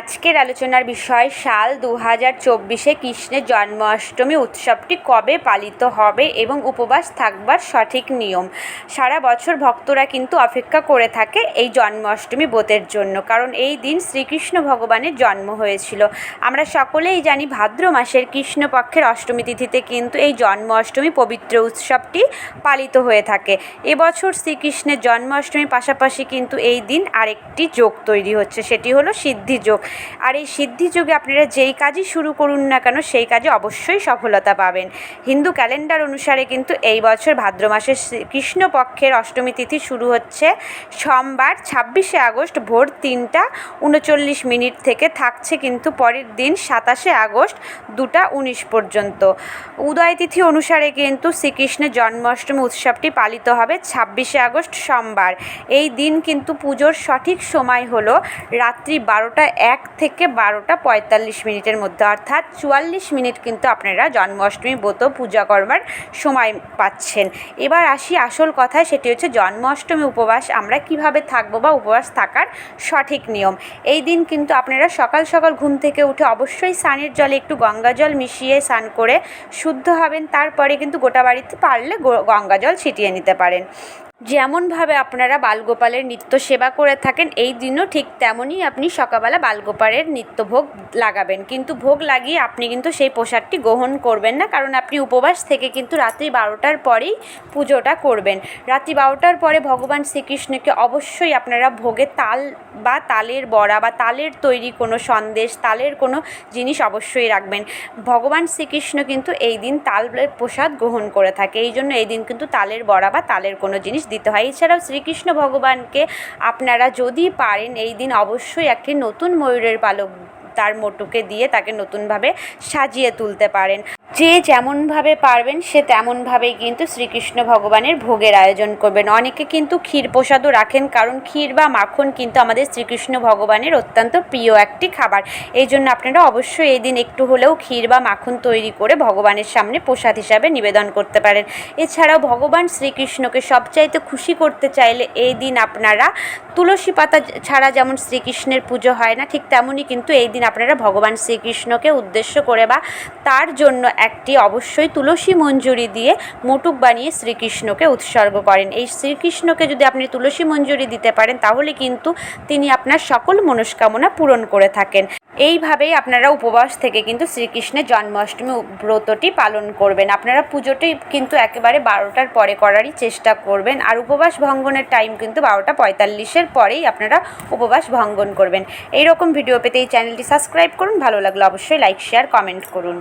আজকের আলোচনার বিষয়, সাল দু হাজার চব্বিশে কৃষ্ণের জন্মাষ্টমী উৎসবটি কবে পালিত হবে এবং উপবাস থাকবার সঠিক নিয়ম? সারা বছর ভক্তরা কিন্তু অপেক্ষা করে থাকে এই জন্মাষ্টমী ব্রতের জন্য, কারণ এই দিন শ্রীকৃষ্ণ ভগবানের জন্ম হয়েছিল। আমরা সকলেই জানি ভাদ্র মাসের কৃষ্ণপক্ষের অষ্টমী তিথিতে কিন্তু এই জন্মাষ্টমী পবিত্র উৎসবটি পালিত হয়ে থাকে। এবছর শ্রীকৃষ্ণের জন্মাষ্টমীর পাশাপাশি কিন্তু এই দিন আরেকটি যোগ তৈরি হচ্ছে, সেটি হলো সিদ্ধি যোগ। আর এই সিদ্ধি যোগে আপনারা যেই কাজই শুরু করুন না কেন, সেই কাজে অবশ্যই সফলতা পাবেন। হিন্দু ক্যালেন্ডার অনুসারে কিন্তু এই বছর ভাদ্র মাসের কৃষ্ণপক্ষের অষ্টমী তিথি শুরু হচ্ছে সোমবার, ছাব্বিশে আগস্ট, ভোর তিনটা উনচল্লিশ মিনিট থেকে থাকছে কিন্তু পরের দিন সাতাশে আগস্ট দুটা উনিশ পর্যন্ত। উদয় তিথি অনুসারে কিন্তু শ্রীকৃষ্ণের জন্মাষ্টমী উৎসবটি পালিত হবে ছাব্বিশে আগস্ট সোমবার। এই দিন কিন্তু পুজোর সঠিক সময় হলো রাত্রি বারোটা এক থেকে বারোটা পঁয়তাল্লিশ মিনিটের মধ্যে, অর্থাৎ চুয়াল্লিশ মিনিট কিন্তু আপনারা জন্মাষ্টমী ব্রত পূজা করবার সময় পাচ্ছেন। এবার আসি আসল কথায়, সেটি হচ্ছে জন্মাষ্টমী উপবাস আমরা কীভাবে থাকব বা উপবাস থাকার সঠিক নিয়ম। এই দিন কিন্তু আপনারা সকাল সকাল ঘুম থেকে উঠে অবশ্যই স্নানের জলে একটু গঙ্গা জল মিশিয়ে স্নান করে শুদ্ধ হবেন, তারপরে কিন্তু গোটা বাড়িতে পারলে গঙ্গা জল ছিটিয়ে নিতে পারেন। যেমনভাবে আপনারা বালগোপালের নিত্য সেবা করে থাকেন, এই দিনও ঠিক তেমনই আপনি সকালবেলা বালগোপালের নিত্য ভোগ লাগাবেন। কিন্তু ভোগ লাগিয়ে আপনি কিন্তু সেই প্রসাদটি গ্রহণ করবেন না, কারণ আপনি উপবাস থেকে কিন্তু রাত্রি বারোটার পরেই পুজোটা করবেন। রাত্রি বারোটার পরে ভগবান শ্রীকৃষ্ণকে অবশ্যই আপনারা ভোগে তাল বা তালের বড়া বা তালের তৈরি কোনো সন্দেশ, তালের কোনো জিনিস অবশ্যই রাখবেন। ভগবান শ্রীকৃষ্ণ কিন্তু এই দিন তালের প্রসাদ গ্রহণ করে থাকে। এই জন্য এই দিন কিন্তু তালের বড়া বা তালের কোনো জিনিস দিতে হয়। এছাড়াও শ্রীকৃষ্ণ ভগবানকে আপনারা যদি পারেন, এই দিন অবশ্যই একটি নতুন ময়ূরের পালক তার মোটুকে দিয়ে তাকে নতুনভাবে সাজিয়ে তুলতে পারেন। যে যেমনভাবে পারবেন, সে তেমনভাবেই কিন্তু শ্রীকৃষ্ণ ভগবানের ভোগের আয়োজন করবেন। অনেকে কিন্তু ক্ষীর প্রসাদও রাখেন, কারণ ক্ষীর বা মাখন কিন্তু আমাদের শ্রীকৃষ্ণ ভগবানের অত্যন্ত প্রিয় একটি খাবার। এই জন্য আপনারা অবশ্যই এই দিন একটু হলেও ক্ষীর বা মাখন তৈরি করে ভগবানের সামনে প্রসাদ হিসাবে নিবেদন করতে পারেন। এছাড়াও ভগবান শ্রীকৃষ্ণকে সবচাইতে খুশি করতে চাইলে এই দিন আপনারা তুলসী পাতা ছাড়া যেমন শ্রীকৃষ্ণের পুজো হয় না, ঠিক তেমনই কিন্তু এই দিন আপনারা ভগবান শ্রীকৃষ্ণকে উদ্দেশ্য করে বা তার জন্য একটি অবশ্যই তুলসী মঞ্জুরি দিয়ে মুটুক বানিয়ে শ্রীকৃষ্ণকে উৎসর্গ করেন। এই শ্রীকৃষ্ণকে যদি আপনি তুলসী মঞ্জুরি দিতে পারেন, তাহলে কিন্তু তিনি আপনার সকল মনস্কামনা পূরণ করে থাকেন। এইভাবেই আপনারা উপবাস থেকে কিন্তু শ্রীকৃষ্ণের জন্মাষ্টমী ব্রতটি পালন করবেন। আপনারা পুজোটি কিন্তু একেবারে বারোটার পরে করারই চেষ্টা করবেন। আর উপবাস ভঙ্গনের টাইম কিন্তু বারোটা পঁয়তাল্লিশের পরেই আপনারা উপবাস ভঙ্গন করবেন। এই রকম ভিডিও পেতে এই চ্যানেলটি সাবস্ক্রাইব করুন। ভালো লাগলে অবশ্যই লাইক শেয়ার কমেন্ট করুন।